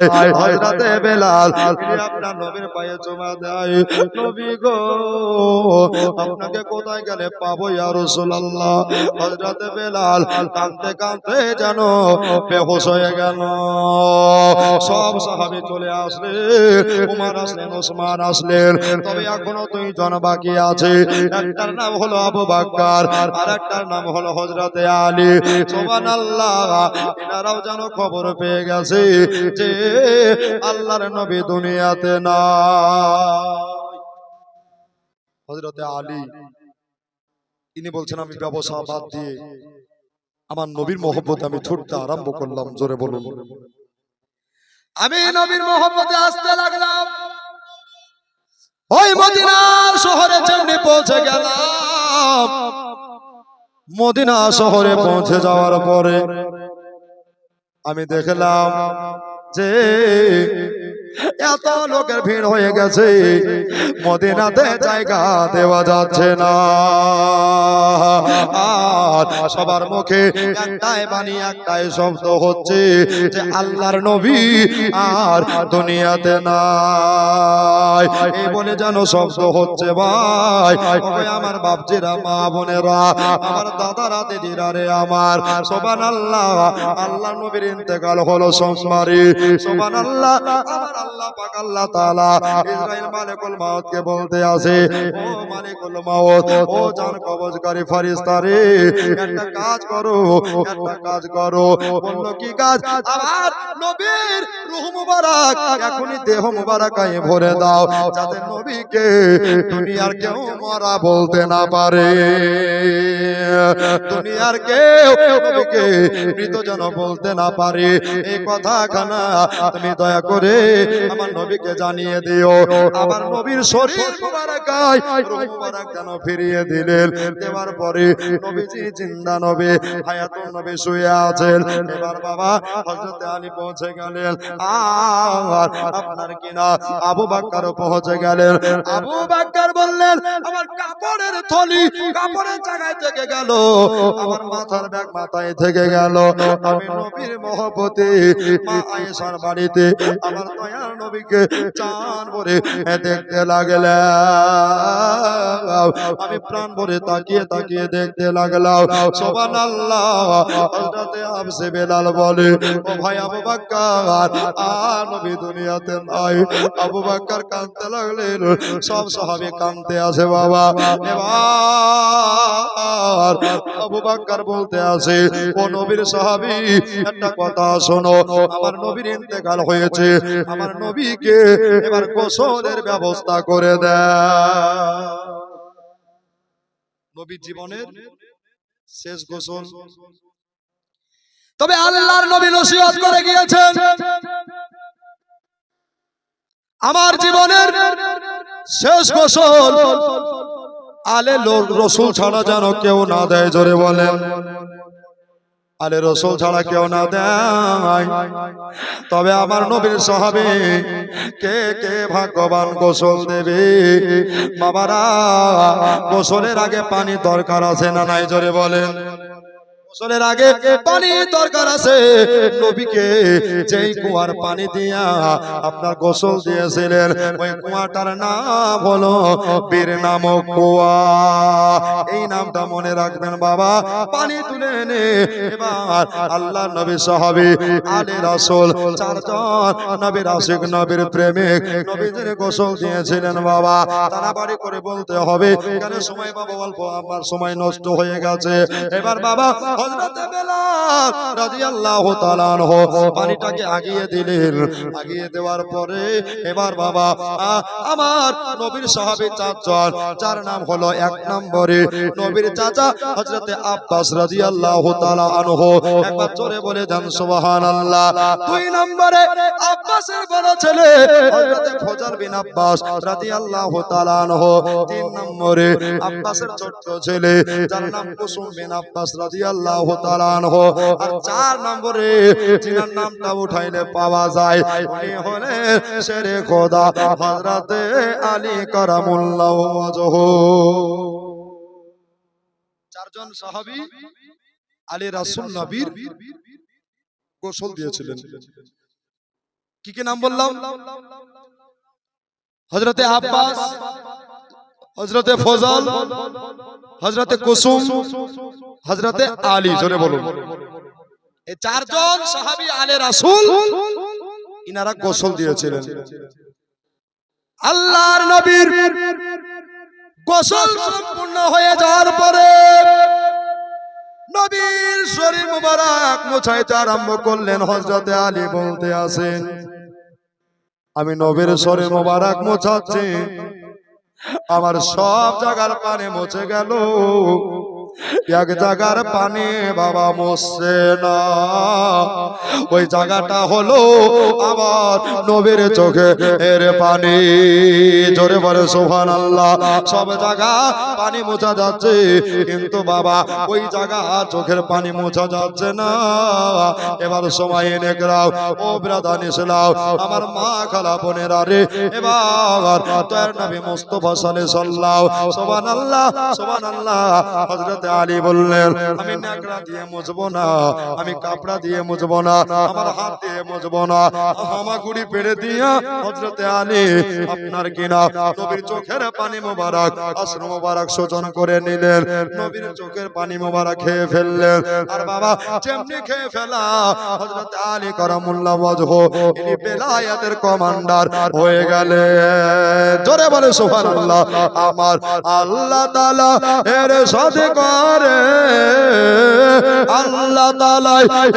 হযরতে বেলাল আপনার নবীর পায়ে চুমা দেয় নবী গো আপনাকে কোথায় গেলে পাবো ইয়া রাসূলুল্লাহ হযরতে বেলাল কাঁদতে কাঁদতে যেন বেহুশ হয়ে গেল সব সাহাবী চলে আসলেন উমর আসলেন ওসমান আসলেন তবে এখনও দুইজন বাকি আছে একটার নাম হলো আবু বাক্কার আর একটার নাম হলো হযরতে আলী সুবহানাল্লাহ এনারাও যেন খবর পেয়ে গেছে যে আল্লাহর নবী দুনিয়াতে না হযরতে আলী তিনি বলছেন, আমি ব্যবসা বাদ দিয়ে আমার নবীর মহব্বতে আমি ছুটতে আরম্ভ করলাম, জোরে বলুন। আমি নবীর মহব্বতে আসতে লাগলাম। ওই মদিনা শহরে যেমনি পৌঁছে গেলাম, মদিনা শহরে পৌঁছে যাওয়ার পরে আমি দেখলাম যে এত লোকের ভিড় হয়ে গেছে। মদিনাতে জায়গা দেওয়া যাচ্ছে না। আর সবার মুখে একটাই বাণী একটাই শব্দ হচ্ছে যে আল্লাহর নবী আর দুনিয়াতে নাই। এই বলে যেন শব্দ হচ্ছে ভাই। আমার বাপজিরা মা বোনেরা আমার দাদারা দিদিরা রে আমার সোবান আল্লাহ আল্লাহ নবীর ইন্তেকাল হলো সোমবারে। সোবান আল্লাহ আমার আল্লাহ পাক আল্লাহ তাআলা ইসরাইল মালিকুল মাউত কে বলতে আছে, ও মালিকুল মাউত, ও জান কবজকারী ফেরেশতা রে, একটা কাজ করো, একটা কাজ করো। বলল, কি কাজ? আমার নবীর রূহ মুবারক, এখনই দেহ মুবারকায় ভরে দাও, যাতে নবীকে দুনিয়ার কেউ মরা বলতে না পারে। দুনিয়ার কেউ নবীকে মৃত যেন বলতে না পারে। এই কথা খানা, তুমি দয়া করে আমার নবীকে জানিয়ে দিও। আমার নবীর শরীর মুবারকায় রূহ মুবারক যেন ফিরিয়ে দিলেন। দেওয়ার পরে নবীজি জিন্দা নবী হায়াতুন নবী শুয়ে আছেন। এবার বাবা হযরত আলী পৌঁছে গেলেন। আর আপনার কিনা আবু বাক্কারও পৌঁছে গেলেন। আবু বাক্কার বললেন আমার কাপড়ের থলি কাপড়ের জায়গায় থেকে গেল। আমার মাথার ব্যাগ মাথায় থেকে গেল। আমি নবীর মহব্বতে মা আয়েশার বাড়িতে আমার নবীকে চান ভরে দেখতে লাগলাম। আমি প্রাণ ভরে তাকিয়ে তাকিয়ে দেখতে লাগলাম। সুবহানাল্লাহ। হযরতে আবসে বেলাল বলে, ও ভাই আবু বাক্কার আর নবী দুনিয়াতে নাই। আবু বাক্কার কাঁদতে লাগলেন। সব সাহাবী কাঁদতে আছে বাবা। এবার আবু বাক্কার বলতে আছে, ও নবীর সাহাবী, একটা কথা শোনো। আমার নবীর ইন্তেকাল হয়েছে। আমার নবীকে এবার গোসলের ব্যবস্থা করে দেয় নবীর জীবনের শেষ গোসল। তবে আল্লাহর নবী নসিহত করে গিয়েছেন। আমার জীবনের শেষ গোসল। আলে রসুল ছাড়া যেন কেউ না দেয় জোরে বলেন। আলে রসুল ছাড়া কেউ না দেয়। তবে আমার নবীর সাহাবে কে কে ভাগ্যবান গোসল দেবে? বাবারা, গোসলের আগে পানি দরকার আছে না নাই? জোরে বলেন। গোসলের আগে পানি দরকার আছে। নবীকে যেই কুয়ার পানি দিয়া আপনার গোসল দিয়েছিলেন, ওই কুয়াটার নাম হলো বীর নামক কুয়া। এই নামটা মনে রাখবেন বাবা, পানি তুলে এনে এবার আল্লাহ নবী সাহাবী, আলী রাসূল, চারজন নবীর আশিক, নবীর প্রেমিক নবীদের গোসল দিয়েছিলেন বাবা। তাড়াতাড়ি করে বলতে হবে, কেন সময় বাবা অল্প, আমার সময় নষ্ট হয়ে গেছে। এবার বাবা হযরতে বেলাল রাদিয়াল্লাহু তাআলা আনহু পানিটাকে আগিয়ে দিলেন। আগিয়ে দেওয়ার পরে এবার বাবা আমার নবীর সাহাবী চারজন, যার নাম হলো এক নম্বরে নবীর চাচা হযরতে আব্বাস রাদিয়াল্লাহু তাআলা আনহু। একবার জোরে বলে দেন সুবহানাল্লাহ। দুই নম্বরে আব্বাসের বড় ছেলে হযরতে ফজল বিন আব্বাস রাদিয়াল্লাহু তাআলা আনহু। তিন নম্বরে আব্বাসের ছোট্ট ছেলে, যার নাম কুসুম বিন আব্বাস রাদিয়াল্লাহু তাআলা আনহু। আর চার নম্বরে যিনার নামটা উঠাইলে পাওয়া যায়, উনি শেরে খোদা আলী কারামুল্লাহ চারজন আলী নবীর গোসল দিয়েছিলেন। কি কি নাম বললাম? হজরতে আব্বাস হজরতে ফজল হজরতে কুসুম হজরতে আলী, জোরে বলুন। এই চারজন সাহাবী আলে রাসূল ইনারা গোসল দিয়েছিলেন। আল্লাহর নবীর গোসল সম্পূর্ণ হয়ে যাওয়ার পরে নবীর শরীর মুবারক মোছাইতে আরম্ভ করলেন হজরতে আলী বলতে আসেন আমি নবীর শরীর মুবারক মোছাচ্ছি, আমার সব জায়গার পানি মুছে গেল। এক জায়গার পানি বাবা মুছছে না। ওই জায়গাটা হলো আমার নবীর চোখে এর পানি। জোরে বলে সোহান আল্লাহ সব জায়গা পানি মোছা যাচ্ছে, কিন্তু বাবা ওই জায়গা চোখের পানি মোছা যাচ্ছে না। এবার সময় এনে গেলাও, ও ব্রাদান ইসলাও আমার মা খালা বোনেরা রে, এবার তোর নবী মুস্তফা সালে সাল্লাও সোহান আল্লাহ সোহান আল্লাহ আলী বললেন আমি ন্যাকড়া দিয়ে মুছবো না আমি কাপড়া দিয়ে মুছবো না আমার হাত দিয়ে মুছবো না হামাগুড়ি পেড়ে দিয়া হযরত আলী আপনার কিনা নবীর চোখের পানি মোবারক আশ্র মোবারক শোচন করে নিলেন নবীর চোখের পানি মোবারক খেয়ে ফেললেন আর বাবা যেমনি খেয়ে ফেলা আলী করমুল্লাহ ওয়াজহ ইনি বেলায়েতের কমান্ডার হয়ে গেলেন জোরে বলে সুবহানাল্লাহ আমার আল্লাহ তাআলা এর সাথে করে। আল্লাহ তাআলা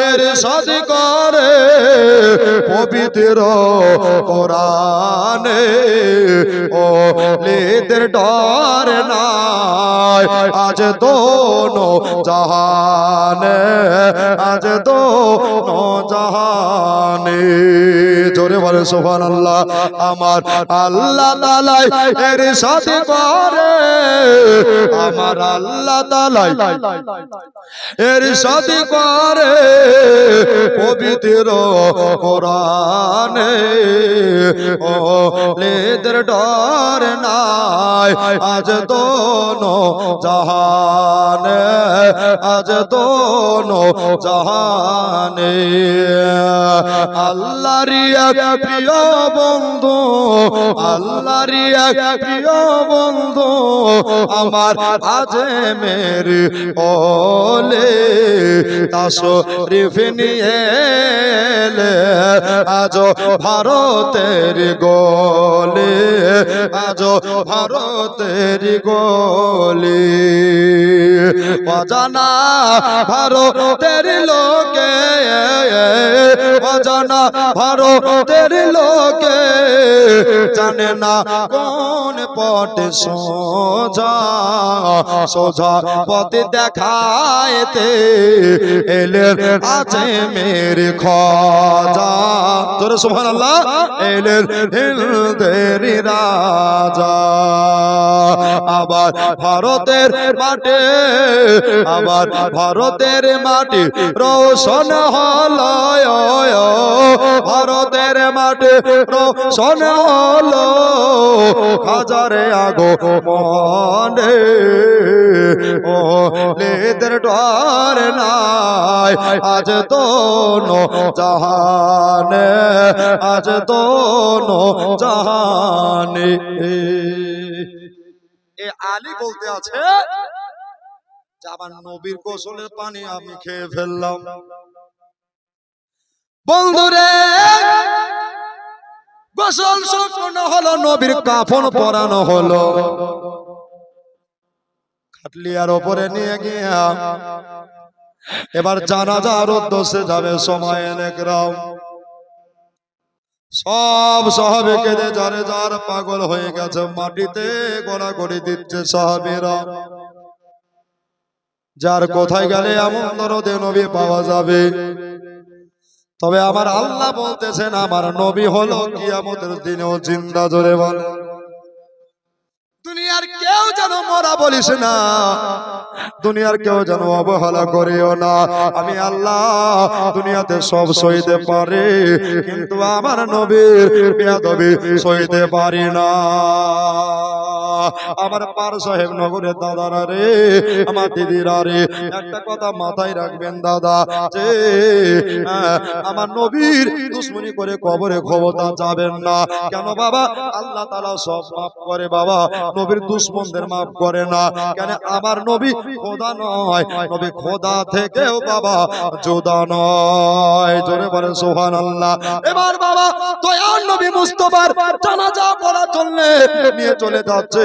এর সাথে করে পবিত্র কোরআনে। ও লেদের ডর নাই। আজ দোনো জাহানে, আজ দোনো জাহানে। জোরে বলে সোহান আল্লাহ আমার আল্লাহ তালাই এর সাথে করে। আমার আল্লাহ তালাই এর সাথে করে পবিত্র কোরআনে। ডর নাই, আজ দোনো জাহানে, আজ দোনো জাহানে। আল্লাহর এক প্রিয় বন্ধু, আল্লাহর এক প্রিয় বন্ধু, আমার আজ মেরে ওলে তাসো রিফ নিয়ে এলে আজ ভারতের গোলে আজ ভারতের গোলে। অজানা ভারতের লোকে, অজানা ভারতের লোকে জানে না কোন পটে সোজা সোজা পথে দেখাইতে এলেন আছে মেরে খজা। তোর সুবহানাল্লাহ এলেন হিলদের রাজা। আবার ভারতের মাঠে আবার ভারতের মাটি রোশন হলো ভারতের মাঠে রোশন হলো, হাজারে আগো মনে ও লেদের ডর নাই। আজ তো নো জাহানে, আজ তো নো জাহানে। এ আলী বলতে আছে যে আমার নবীর গোসলের পানি আমি খেয়ে ফেললাম। বন্ধুরে, গোসল সম্পূর্ণ হলো নবীর কাফন পরানো হলো। খাটলিয়ার ওপরে নিয়ে গিয়া এবার জানাজার উদ্দেশ্যে যাবে সময় এনে গ্রাম সব সাহাবে কেঁদে যারে যার পাগল হয়ে গেছে, মাটিতে গড়াগড়ি দিচ্ছে সাহাবিরা। যার কোথায় গেলে এমন দরদে নবী পাওয়া যাবে? তবে আমার আল্লাহ বলতেছেন আমার নবী হলো কিয়ামতের দিনেও জিন্দা জোরে বলে। দুনিয়ার কেউ যেন মরা বলিস না। দুনিয়ার কেউ যেন অবহেলা করিও না। আমি আল্লাহ দুনিয়াতে সব সইতে পারে কিন্তু আমার নবীর বেয়াদবি সইতে পারি না। আমার পার সাহেব নগরের দাদারা রে, আমার দিদিরা রে, একটা কথা মাথায় রাখবেন দাদা, যে আমার নবীর দুশ্মনী করে কবরে ক্ষমতা যাবেন না। কেন বাবা? আল্লাহ তালা সব মাফ করে বাবা, নবীর দুশ্মনদের মাফ করে না। কেন আমার নবী খোদা নয়, নবী খোদা থেকেও বাবা জোদা নয়। জোরে বলেন সোহান আল্লাহ এবার বাবা, দয়াল নবী মুস্তফার জানাজা পড়ার চললে, নিয়ে চলে যাচ্ছে।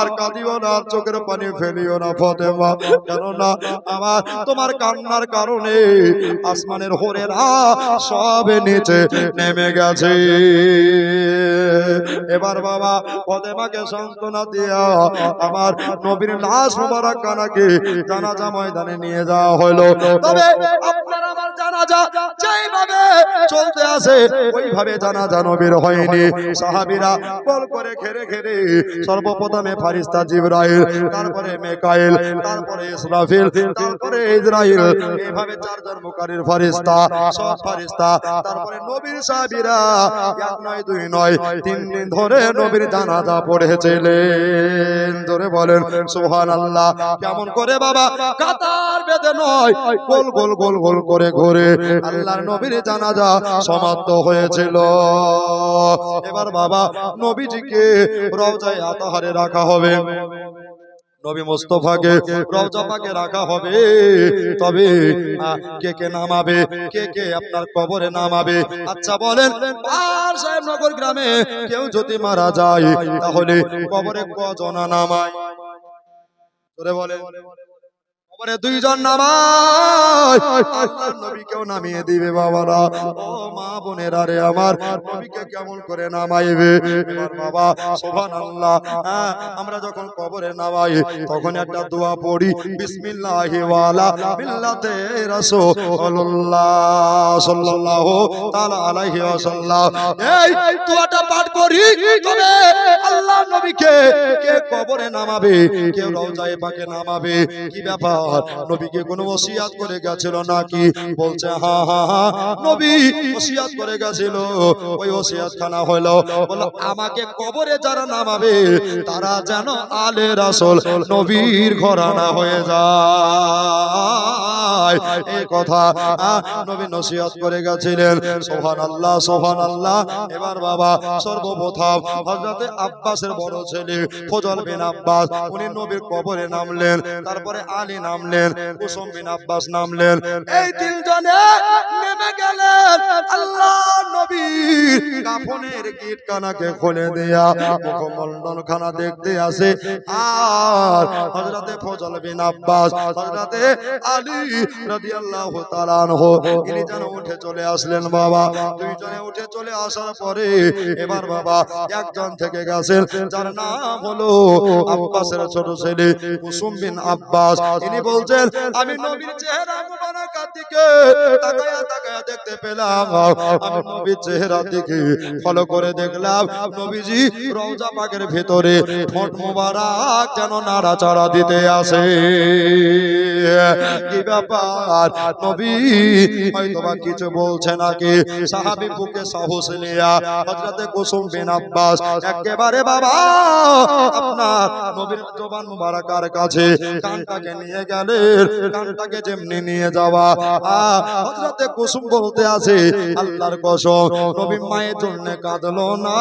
আর কাঁদিও না চোখের পানি ফেলিও না, ফাতেমা। কেননা আমার, তোমার কান্নার কারণে আসমানের হোরেরা সব নিচে নেমে গেছে। এবার বাবা, ফাতেমাকে সান্ত্বনা দিয়া আমার নবীর লাশ মোবারক কানাকে জানাজা ময়দানে নিয়ে যাওয়া হলো। তবে আপনার আমার জানাজা যেইভাবে চলতে আছে, ওইভাবে জানাজা নবীর হয়নি। সাহাবিরা বল করে ঘেরে ঘেরে সর্বপ্রথমে ফারিস্তা জিবরাইল, তারপরে মেকাইল, তারপরে ইসরাফিল, তারপরে ইসরাইল এইভাবে চারজন মুকারির ফারিস্তা সব ফারিস্তা তারপরে নবীর সাহাবীরা, এক নয়, দুই নয়, তিন দিন ধরে নবীর জানাজা পড়েছিলেন। ধরে বলেন, সুবহানাল্লাহ। কেমন করে বাবা? কাতার বেঁধে নয়, গোল গোল গোল গোল করে ঘুরে আল্লাহর নবীর জানাজা সমাপ্ত হয়েছিল। এবার বাবা, নবীজিকে রওজায় আতাহারে রাখা হবে। নবী মোস্তফাকে রওজাপাকে রাখা হবে। তবে কে কে নামাবে, কে কে আপনার কবরে নামাবে? আচ্ছা বলেন পার সাহেব নগর গ্রামে কেউ যদি মারা যায়, তাহলে কবরে কজনা নামায়? বলে কবরে দুইজন নামায়। আল্লাহর নবীকেও নামিয়ে দিবে বাবারা। ও মা বোনেরা রে আমার নবীকে কেমন করে নামাইবে? বাবা সুবহানাল্লাহ। হ্যাঁ, আমরা যখন কবরে নামাই তখন একটা দোয়া পড়ি বিসমিল্লাহি ওয়ালা মিল্লাতে রাসূলুল্লাহ সাল্লাল্লাহু তাআলা আলাইহি ওয়াসাল্লাম। এই দোয়াটা পাঠ করি তবে আল্লাহ নবীকে কে কবরে নামাবে কেউ রওজায়ে পাকে নামাবে কি ব্যাপার? নবীকে কোনো ওসিয়াত করে গেছিল নাকি? বলছে, হা হা হা নবী ওসিয়াত করে গেছিল। ওই ওসিয়াত খানা হলো। বলো আমাকে কবরে যারা নামাবে, তারা যেন আলে রাসূল নবীর ঘরানা হয়ে যায়। এই কথা নবী নসিহত করে গেছিলেন। সুবহানাল্লাহ সুবহানাল্লাহ। এবার বাবা, সর্বপ্রথম হযরতে আব্বাসের বড় ছেলে, ফজল বিন আব্বাস, উনি নবীর কবরে নামলেন। তারপরে আলী নামলেন কুসুম বিন আব্বাস নামলেন। এই তিনজনে নেমে গেলেন আল্লাহ নবীর কাফনের গিট কানাকে খুলে দেয়া মুখমণ্ডল খানা দেখতে আসে। আর হযরতে ফজল বিন আব্বাস, হযরতে আলী রাদিয়াল্লাহু তাআলা আনহু, ইনি যেন উঠে চলে আসলেন বাবা। দুইজনে উঠে চলে আসার পরে এবার বাবা একজন থেকে গেছেন, যার নাম হলো আব্বাসের ছোট ছেলে কুসুম বিন আব্বাস। তিনি বলছেন আমি নবীর চেহারা মুবারকার দিকে তাকায়া তাকায়া দেখতে পেলাম। আমি নবীর চেহারা দিকে ফলো করে দেখলাম। নবীজি রওজা পাকের ভিতরে ঠোঁট মোবারক যেন নাড়াচাড়া দিতে আসে। কি ব্যাপার? নবী হয়তো বা কিছু বলছে নাকি? সাহাবী বুকে সাহস নিয়া হযরতে কুসুম বিন আব্বাস একেবারে বাবা আপনার নবীর জবান মুবারকার কাছে? কানটাকে নিয়ে গেলেন কানটাকে যেমনি নিয়ে যাওয়া। আহ, হযরতে কুসুম বলতে আছে আল্লাহর কসম নবী মায়ের জন্য কাঁদলো না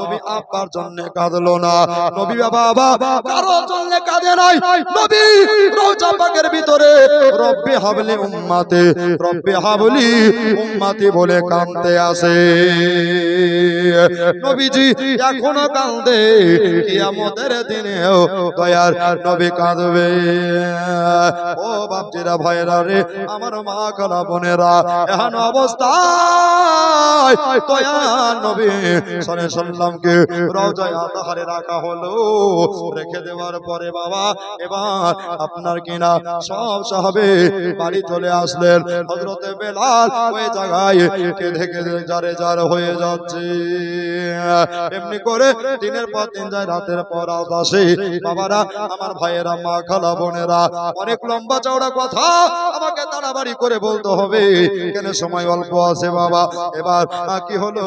নবী আব্বার জন্য কাঁদলো না নবী বাবা কারও জন্য কাঁদে নাই নবী রোজা পাকের ভিতরে রব্বি হাবলি উম্মাতে রব্বি হাবলি উম্মাতি বলে কাঁদতে আসে। নবীজি এখনও কাঁদে কিয়ামতের দিনেও দয়ার নবী কাঁদবে। ও বাপজিরা রে, আমার মা খালা বোনেরা নবী সাল্লামকে রওজায় আতাহারে রাখা হলো। রেখে দেওয়ার পরে বাবা, এবার আপনার কিনা সব সাহাবে বাড়ি চলে আসলেন। হজরতে বেলাল ওই জায়গায় কেঁদে কেঁদে যারে যার হয়ে যাচ্ছে। এমনি করে দিনের পর দিন যায়, রাতের পর আসে। বাবারা, আমার ভাইয়েরা, মা খালা বোনেরা অনেক লম্বা চওড়া কথা। আমাকে তাড়াবাড়ি করে বলতে হবে, কেন সময় অল্প আছে বাবা? এবার কি হলো?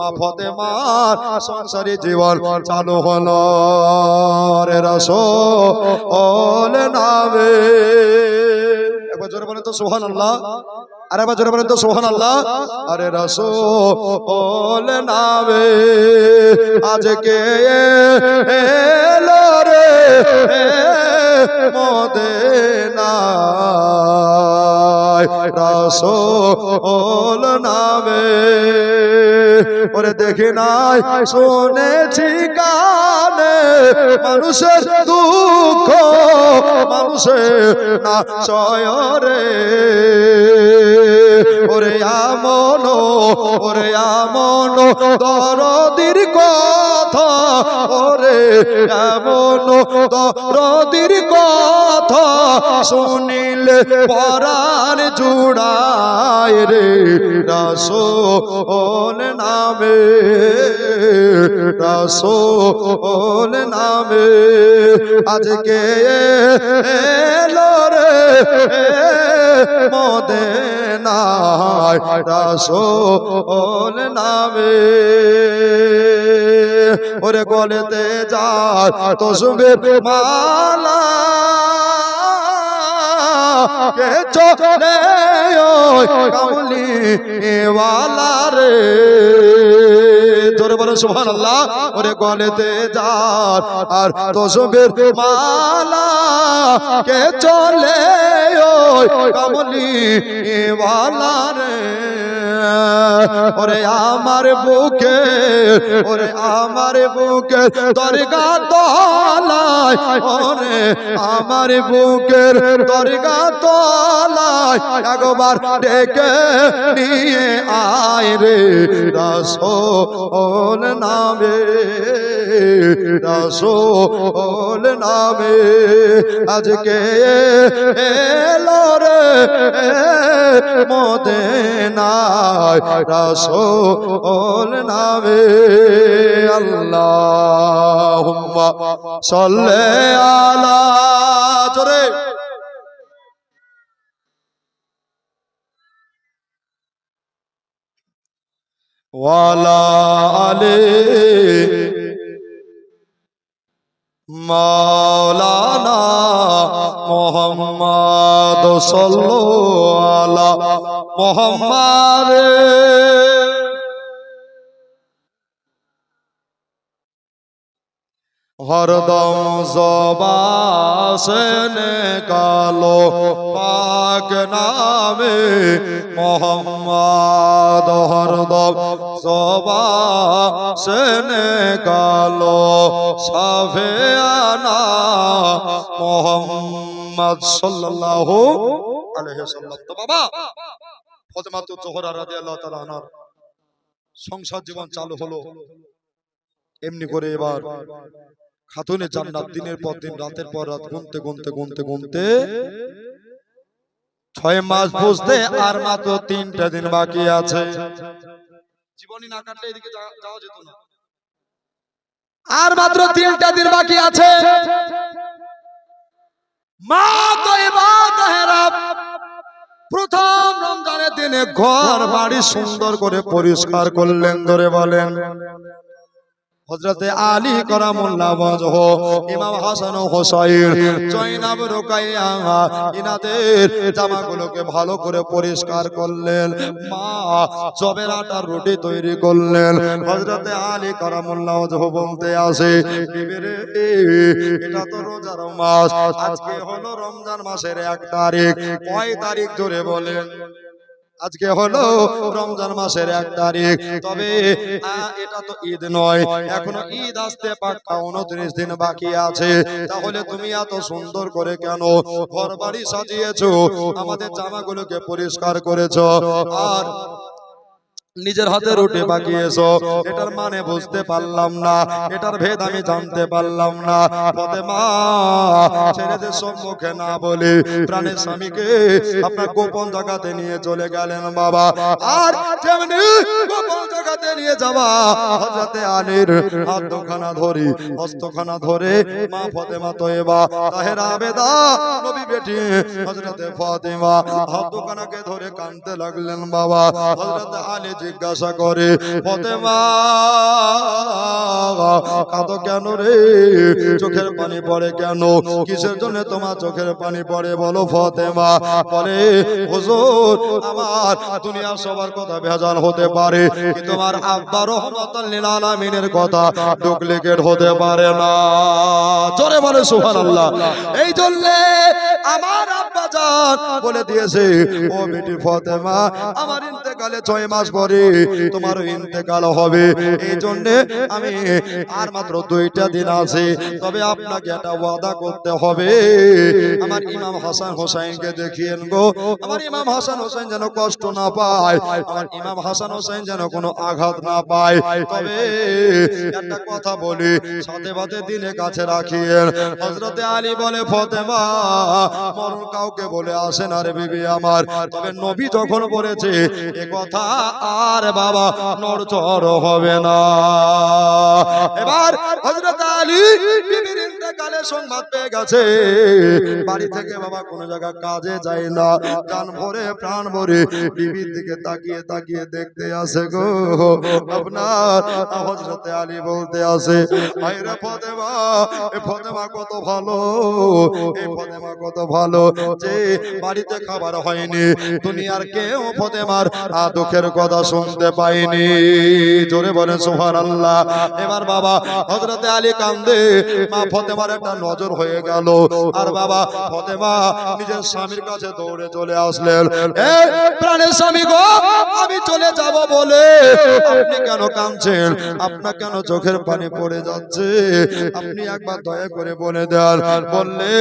মা ফতে মার সংসারী জীবন চালু হলো। রে রস অল নামে একবার জোরে বলে তো সোহান আল্লাহ আর একবার জোরে বলেন তো সোহান আল্লাহ আরে রসো ওলে নামে আজকে এলো রে মোদে রসো ওল নামে, ওরে দেখি নাই, শুনেছি কানে, মানুষের দুঃখ, মানুষের না সয়রে ওরে আমন ওরে আমন দরদির কথা। ওরে আমন দরদির কথা। শুনিলে পরাণ জুড়ায় রে রাসো ওল নামে রাসো ওল নামে। আজকে এলো রে মদে রাসো ওল নামে। ওরে গলেতে যায় তসবের মালা কে চলে কামলি ওয়ালা রে ধরে বলো, সুবহানাল্লাহ। ওরে গলেতে যার আর তসবের মালা। কে চলে ওই কামলি ওয়ালা। ওরে আমার বুকে, ওরে আমার বুকে দরগা তলায়, ওরে আমার বুকের দরগা তলায় একবার ডেকে নিয়ে আয় রে রসোল নামে রসোল নামে। আজকে এলো রে মোদে নাই রসোল নামে আল্লাহ সল্লে আলা জোরে। ওয়ালা আলে মাওলানা মোহাম্মদ সাল্লাল্লাহু আলা মোহাম্মদ। হরদম জবাসেন কালো পাক নামে মোহাম্মদ। হরদম জবাসেন কালো সাফে আনা মোহাম্মদ সাল্লাল্লাহু আলাইহি সাল্লাম তো বাবা জোহরা তাআলা আনহার সংসার জীবন চালু হলো। এমনি করে এবার খাতুনে জান্নাত দিনের পর দিন, রাতের পর রাত গুনতে গুনতে গুনতে গুনতে ছয় মাস বুঝতে আর মাত্র তিনটা দিন বাকি আছে। জীবনী না কাটলে এদিকে যাওয়া যেত না। আর মাত্র তিনটা দিন বাকি আছে। মা তো এবার প্রথম রমজানের দিনে ঘর বাড়ি সুন্দর করে পরিষ্কার করলেন ধরে বলেন। হজরতে আলী করামুল্লাহ ওয়াজহ ইমাম হাসান ও হোসাইন জয়নাব রুকাইয়া ইনাদের জামাগুলোকে ভালো করে পরিষ্কার করলেন মা জবের আটার রুটি তৈরি করলেন হজরতে আলী করামুল্লাহ ওয়াজহ বলতে আসে এটা তো রোজার মাস আজকে হলো রমজান মাসের এক তারিখ কয় তারিখ ধরে বলেন? আজকে হলো রমজান মাসের এক তারিখ। তবে এটা তো ঈদ নয়। এখনও ঈদ আসতে পাক্কা উনত্রিশ দিন বাকি আছে। তাহলে তুমি এত সুন্দর করে কেন ঘর বাড়ি সাজিয়েছো? আমাদের জামাগুলোকে পরিষ্কার করেছ। আর নিজের হাতে রুটি পাকিয়েছো এটার মানে বুঝতে পারলাম না। এটার ভেদ আমি জানতে পারলাম না। ছেলেদের সম্মুখে না বলে। প্রাণের স্বামীকে আপনার গোপন জায়গাতে নিয়ে চলে গেলেন বাবা। আর যেমনি গোপন জায়গাতে নিয়ে যাওয়া হজরতে আলীর হাত দুখানা ধরি হস্তখানা ধরে মা ফতেমা তয়েবা তাহেরা আবেদা নবী বেটি হজরতে ফাতেমা হাত দুখানাকে ধরে কানতে লাগলেন বাবা। হজরতে আলী জিজ্ঞাসা করে, ফতেমা, কাঁদো কেন রে? চোখের পানি পড়ে কেন? কিসের জন্য তোমার চোখের পানি পড়ে? বলো ফতেমা। বলে, হুজুর, আমার দুনিয়ার সবার কথা ভেজাল হতে পারে তোমার আব্বা রহমতাল লিল আলামিনের কথা ডুপ্লিকেট হতে পারে না। জোরে বলে এই জন্য আমার আব্বা জান বলে দিয়েছে, ও বেটি ফতেমা, আমার ইন্তেকালে ছয় মাস পরে তোমার ইন্তেকাল হবে। এই জন্য আমি আর মাত্র দুইটা দিন আছে, তবে আপনাকে একটা ওয়াদা করতে হবে। আমার ইমাম হাসান হোসাইনকে দেখিয়েন গো, আমার ইমাম হাসান হোসেন যেন কষ্ট না পায়, আমার ইমাম হাসান হোসেন যেন কোনো আঘাত না পায়। তবে একটা কথা বলি, সাথে সাথে দিনে কাছে রাখিয়েন। হজরতে আলী বলে, ফতেমা মরণ কাউকে বলে আসে না রে বিবি আমার। তবে নবী যখন বলেছে, এ কথা আর বাবা, নড়চড় হবে না। এবার হজরত আলী বিবির ইন্তেকালের সংবাদ পেয়ে গেছে। বাড়ি থেকে বাবা কোনো জায়গা কাজে যায় না। প্রাণ ভরে প্রাণ ভরে বিবির দিকে তাকিয়ে তাকিয়ে দেখতে আসে গো। আপনার হজরতে আলী বলতে আসে আইরে ফতেমা, এ ফতেমা কত ভালো এই ফতেমা কত ভালো যে বাড়িতে খাবার হয়নি দুনিয়ার কেউ ফতেমার আ দুঃখের কথা শুনতে পাইনি জোরে বলে সুহান আল্লাহ এবার বাবা হজরতে আলী কান্দে মা ফতেমার একটা নজর হয়ে গেল। আর বাবা ফতেমা নিজের স্বামীর কাছে দৌড়ে চলে আসলেন। প্রাণের স্বামী গো আমি চলে যাব বলে আপনি কেন কাঁদছেন? আপনার কেন চোখের পানি পড়ে যাচ্ছে? আপনি একবার দয়া করে বলে দেন। বললে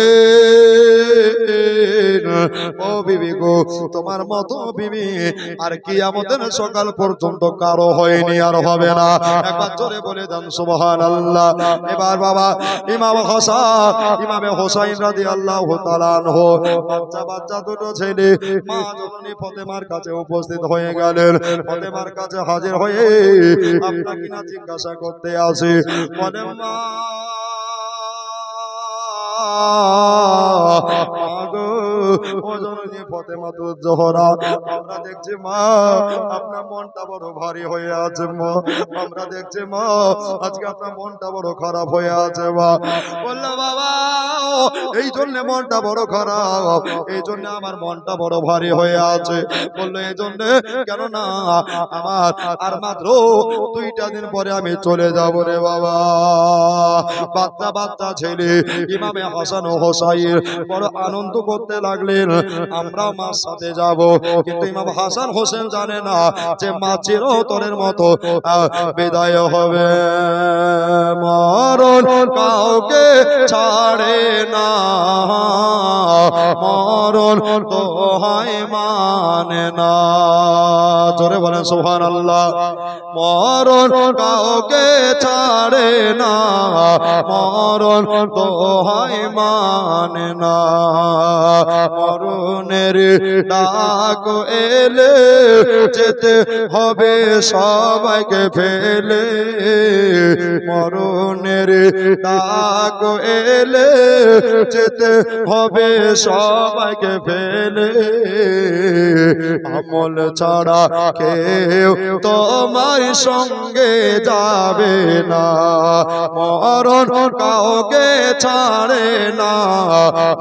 ও বিবি গো তোমার মতো বিবি আর কি আমাদের সকাল পর্যন্ত কারও হয়নি আর হবে না। একবার জোরে বলে দেন সুবহান আল্লাহ এবার বাবা ইমাম হাসান ইমামে হোসাইন রাদি আল্লাহ তালানহ বাচ্চা বাচ্চা দুটো ছেলে মা জননী ফতেমার কাছে উপস্থিত হয়ে গেলেন ফতেমার কাছে হাজির হয়ে আপনাকে না জিজ্ঞাসা করতে আসি বলে মা মনটা বড় খারাপ হয়ে আছে বলল, বাবা, এই জন্য মনটা বড় খারাপ, এই জন্য আমার মনটা বড় ভারী হয়ে আছে। বলল, এই জন্য? কেন না আমার আর মাত্র দুইটা দিন পরে আমি চলে যাব রে বাবা। বাচ্চা বাচ্চা ছেলে, ইমামে হাসান ও হোসাইন বড় আনন্দ করতে লাগলেন আমরা মার সাথে যাব। কিন্তু ইমাম হাসান হোসেন জানে না যে মা চিরতরের মতো বিদায় হবে। মরণ কাউকে ছাড়ে না। মরণ তো হয় মানে না। জোরে বলেন সুহান আল্লাহ মরণ কাউকে ছাড়ে না। মরণ তো হয় মানে না। মরণের ডাক এলে যেতে হবে সবাইকে ফেলে। মরণের ডাক এলে যেতে হবে সবাইকে ফেলে। আমল ছাড়া কেউ তোমার সঙ্গে যাবে না। মরণ কাউকে ছাড়ে না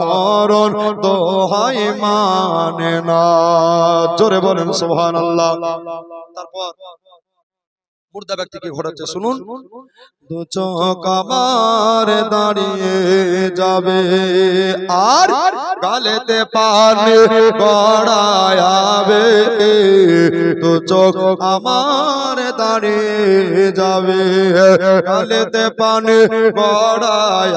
মরণ দোহাই মানে না। জোরে বলেন সোহান আল্লাহ তারপর মুর্দা ব্যক্তিকে ঘোরাচ্ছে। ঘটাচ্ছে শুনুন। দু চোখ আমার দাঁড়িয়ে যাবে। আর গালেতে পান গড়ায়াবে। দু চোখ আমার দাঁড়িয়ে যাবে। গালেতে পান গড়ায়